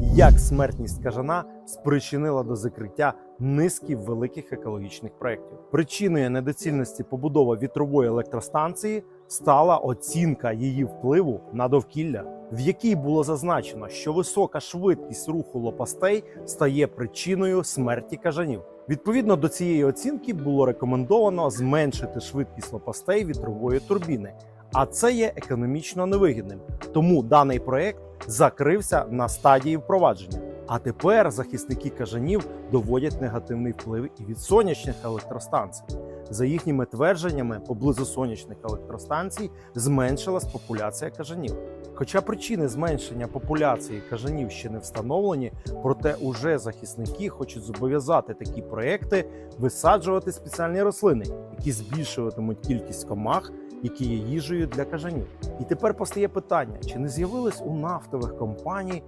Як смертність кажана спричинила до закриття низки великих екологічних проєктів. Причиною недоцільності побудови вітрової електростанції стала оцінка її впливу на довкілля, в якій було зазначено, що висока швидкість руху лопастей стає причиною смерті кажанів. Відповідно до цієї оцінки було рекомендовано зменшити швидкість лопастей вітрової турбіни, а це є економічно невигідним. Тому даний проект закрився на стадії впровадження. А тепер захисники кажанів доводять негативний вплив і від сонячних електростанцій. За їхніми твердженнями, поблизу сонячних електростанцій зменшилась популяція кажанів. Хоча причини зменшення популяції кажанів ще не встановлені, проте уже захисники хочуть зобов'язати такі проекти висаджувати спеціальні рослини, які збільшуватимуть кількість комах, які є їжею для кажанів. І тепер постає питання: чи не з'явились у нафтових компаній